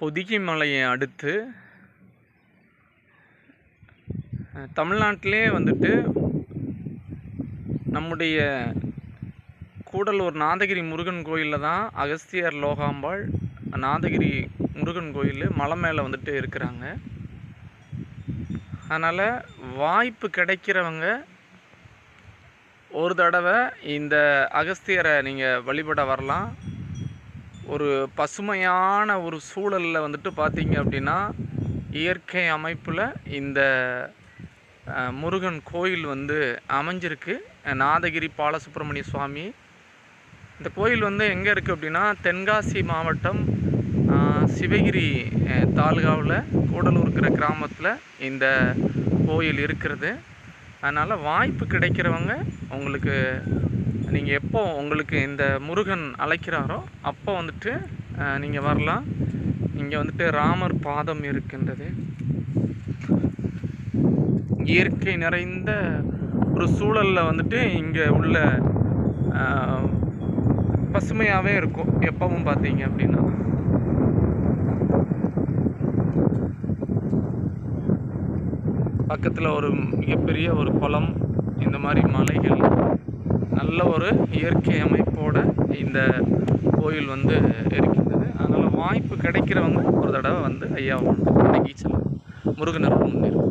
பொதிகை மலையை அடுத்து தமிழ்நாட்டிலே வந்துட்டு நம்முடைய கூடலூர் நாதகிரி முருகன் கோயிலில் தான் அகஸ்தியர் லோகாம்பாள் நாதகிரி முருகன் கோயில் மலை மேலே வந்துட்டு இருக்கிறாங்க. அதனால் வாய்ப்பு கிடைக்கிறவங்க ஒரு தடவை இந்த அகஸ்தியரை நீங்கள் வழிபட வரலாம். ஒரு பசுமையான ஒரு சூழலில் வந்துட்டு பார்த்தீங்க அப்படின்னா இயற்கை அமைப்பில் இந்த முருகன் கோயில் வந்து அமைஞ்சிருக்கு. நாதகிரி பாலசுப்ரமணிய சுவாமி. இந்த கோயில் வந்து எங்கே இருக்குது அப்படின்னா தென்காசி மாவட்டம் சிவகிரி தாலுகாவில் கூடலூர்கிற கிராமத்தில் இந்த கோயில் இருக்கிறது. அதனால் வாய்ப்பு கிடைக்கிறவங்க உங்களுக்கு நீங்கள் எப்போ உங்களுக்கு இந்த முருகன் அழைக்கிறாரோ அப்போ வந்துட்டு நீங்கள் வரலாம். இங்கே வந்துட்டு ராமர் பாதம் இருக்கின்றது. இயற்கை நிறைந்த ஒரு சூழலில் வந்துட்டு இங்கே உள்ள பசுமையாகவே இருக்கும் எப்பவும் பார்த்தீங்க அப்படின்னா. பக்கத்தில் ஒரு மிகப்பெரிய ஒரு குளம் இந்த மாதிரி மலைகள். நல்ல ஒரு இயற்கை அமைப்போட இந்த கோயில் வந்து இருக்கின்றது. அதனால் வாய்ப்பு கிடைக்கிறவங்க ஒரு தடவை வந்து ஐயாவும் வணங்கி செல்லும் முருகனர் முன்னேறும்.